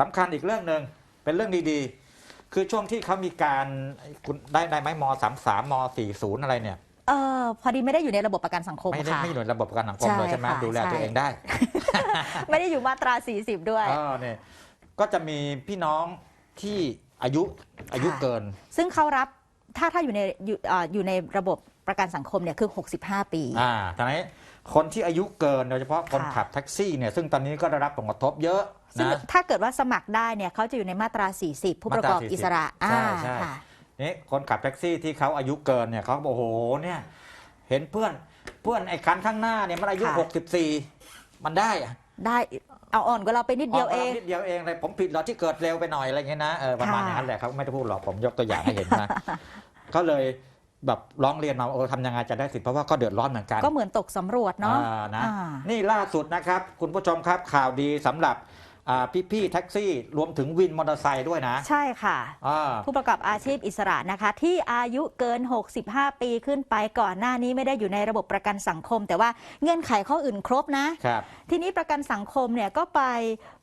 สำคัญอีกเรื่องหนึ่งเป็นเรื่องดีๆ คือช่วงที่เขามีการคุณได้ได้ไหมมสามสามมสี่ศูนย์อะไรเนี่ยเออพอดีไม่ได้อยู่ในระบบประกันสังคมไม่ได้ค่ะ ไม่อยู่ในระบบประกันสังคมใช่เลยใช่ไหมค่ะดูแลใช่ตัวเองได้ ไม่ได้อยู่มาตรา 40 ด้วยเออเนี่ยก็จะมีพี่น้องที่อายุอายุเกิน ซึ่งเขารับถ้าถ้าอยู่ในอยู่เอ่ออยู่ในระบบประกันสังคมเนี่ยคือ 65 ปี อ่าทีนี้ คนที่อายุเกินโดยเฉพาะคนค่ะขับแท็กซี่เนี่ยซึ่งตอนนี้ก็ได้รับผลกระทบเยอะซึ่งนะถ้าเกิดว่าสมัครได้เนี่ยเขาจะอยู่ในมาตรา 40 ผู้ประกอบมาตรา40อิสระใช่อ่าใช่ค่ะนี่คนขับแท็กซี่ที่เขาอายุเกินเนี่ยเขาบอกโอ้โหเนี่ยเห็นเพื่อนเพื่อนไอ้คันข้างหน้าเนี่ยมันอายุค่ะ64 มันได้อะได้เอาอ่อนกว่าเราไปนิดเดียวเองนิดเดียวเองเลยผมผิดเหรอที่เกิดเร็วไปหน่อยอะไรเงี้ยนะเออประมาณค่ะอย่างนั้นแหละเขาไม่ได้พูดหรอกผมยกตัวอย่างให้เห็นนะก็เลย แบบร้องเรียนมาเออทำยังไงจะได้สิทธิ์เพราะว่าก็เดือดร้อนเหมือนกันก็เหมือนตกสำรวจเนาะอ่านะอ่านี่ล่าสุดนะครับ คุณผู้ชมครับข่าวดีสำหรับอ่าพี่ๆแท็กซี่รวมถึงวินมอเตอร์ไซค์ด้วยนะ ใช่ค่ะอ่าผู้ประกอบอาชีพอิสระนะคะ ที่อายุเกิน 65 ปีขึ้นไปก่อนหน้านี้ไม่ได้อยู่ในระบบประกันสังคม แต่ว่าเงื่อนไขข้ออื่นครบนะครับ ทีนี้ประกันสังคมเนี่ยก็ไป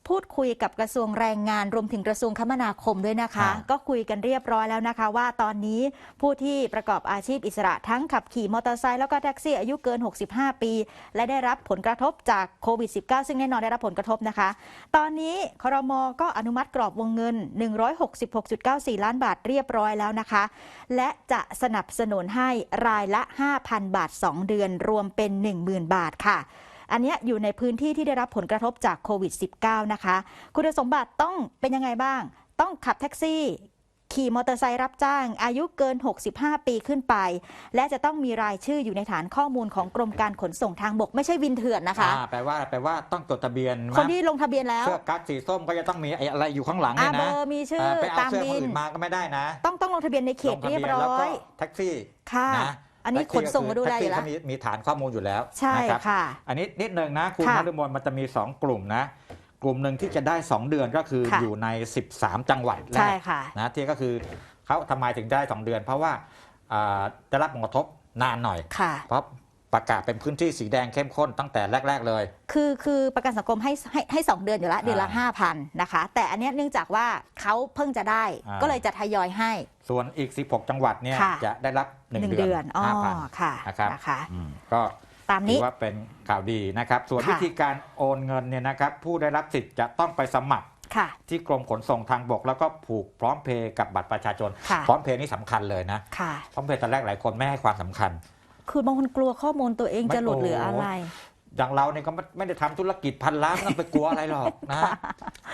พูดคุยกับกระทรวงแรงงานรวมถึงกระทรวงคมนาคมด้วยนะคะอ่าก็คุยกันเรียบร้อยแล้วนะคะ ว่าตอนนี้ผู้ที่ประกอบอาชีพอิสระทั้งขับขี่มอเตอร์ไซค์แล้วก็แท็กซี่อายุเกิน 65 ปี และได้รับผลกระทบจากโควิด -19 ซึ่งแน่นอนได้รับผลกระทบนะคะ ตอนนี้ครมก็อนุมัติกรอบวงเงิน 166.94 ล้านบาทเรียบร้อยแล้วนะคะ และจะสนับสนุนให้รายละ 5,000 บาท 2 เดือน รวมเป็น 10,000 บาทค่ะ อันเนี้ยอยู่ในพื้นที่ที่ได้รับผลกระทบจากโควิด -19 นะคะ คุณสมบัติต้องเป็นยังไงบ้าง ต้องขับแท็กซี่ขี่มอเตอร์ไซค์รับจ้าง อายุเกิน 65 ปีขึ้นไป และจะต้องมีรายชื่ออยู่ในฐานข้อมูลของกรมการขนส่งทางบก ไม่ใช่วินเถื่อนนะคะอ่าแปลว่าแปลว่าต้องจดทะเบียน คนที่ลงทะเบียนแล้วเสื้อกั๊กสีส้มก็จะต้องมีไอ้อะไรอยู่ข้างหลังอาเนี่ยเบนะอร์มีชื่อเออไปเอาตามเสื้อควินนอื่นมาก็ไม่ได้นะ ต้องต้องลงทะเบียนในเขตลงทะเรียบบีนร้แล้วอก็ยแท็กซี่ค่ะนะ อันนี้ขนส่งก็ดูแลอยู่แล้วท็กซี่ก็คือมีมีฐานข้อมูลอยู่แล้วใช่นะครับค่ะ อันนี้นิดหนึ่งนะคุณค่ะ นฤมลมันจะมี 2 กลุ่มนะ กลุ่มหนึ่งที่จะได้ 2 เดือนก็คือค่ะ อยู่ใน 13 จังหวัดแรใช่กค่ะ นะที่ก็คือเขาทำไมถึงได้ 2 เดือน เพราะว่าอ่าได้รับผลกระทบนานหน่อย ค่ะ เพราะ ประกาศเป็นพื้นที่สีแดงเข้มข้นตั้งแต่แรก ๆ เลย คือคือประกันสังคมให้ให้ให้สองเดือนอยู่แล้วเดือนละอ่าห้าพันนะคะ แต่อันเนี้ยเนื่องจากว่าเขาเพิ่งจะได้อ่า ก็เลยจะทยอยให้ ส่วนอีก 16 จังหวัดเนี่ยค่ะ จะได้รับหนึ่ง1เดืเดืออนนอ๋อ5,000ค่ะนะครับ นะคะ อืมก็ตามถืนี้ อว่าเป็นข่าวดีนะครับ ส่วนค่ะ วิธีการโอนเงินเนี่ยนะครับ ผู้ได้รับสิทธิ์จะต้องไปสมัครค่ะ ที่กรมขนส่งทางบก แล้วก็ผูกพร้อมเพย์กับบัตรประชาชน ค่ะ พร้อมเพย์นี่สำคัญเลยนะ ค่ะ พร้อมเพย์ตอนแรกหลายคนไม่ให้ความสำคัญ คือบางคนกลัวข้อมูลตัวเองจะหลุดหรืออะไร อย่างเราเนี่ยก็ไม่ไม่ได้ทำธุรกิจพันล้านไม่ต้องไปกลัวอะไรหรอกนะ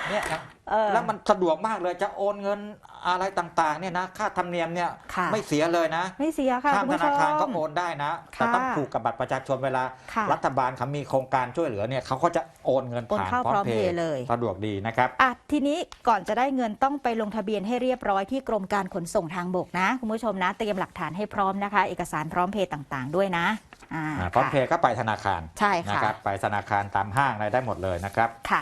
เนี่ยนะเออแล้วมันสะดวกมากเลยจะโอนเงินอะไรต่างๆ เนี่ยนะค่าธรรมเนียมเนี่ยค่ะไม่เสียเลยนะ ไม่เสียค่ะข้ามคุณธผู้ชนาคารก็มโอนได้นะ แต่ค่ะต้องผูกกับบัตรประชาชนเวลาค่ะรัฐบาลเขามีโครงการช่วยเหลือเนี่ยเขาก็จะโอนเงินโอนผ่านเข้าพร้อมพร้อมเพเพย์ย์เลยสะดวกดีนะครับอะทีนี้ก่อนจะได้เงินต้องไปลงทะเบียนให้เรียบร้อยที่กรมการขนส่งทางบกนะคุณผู้ชมนะ เตรียมหลักฐานให้พร้อมนะคะ เอกสารพร้อมเพย์ต่าง ๆ ด้วยนะอ่าพร้อมเพค่ะย์ก็ไปธนาคารใช่นะค่ะครับ ไปธนาคารตามห้างอะไรได้หมดเลยนะครับค่ะ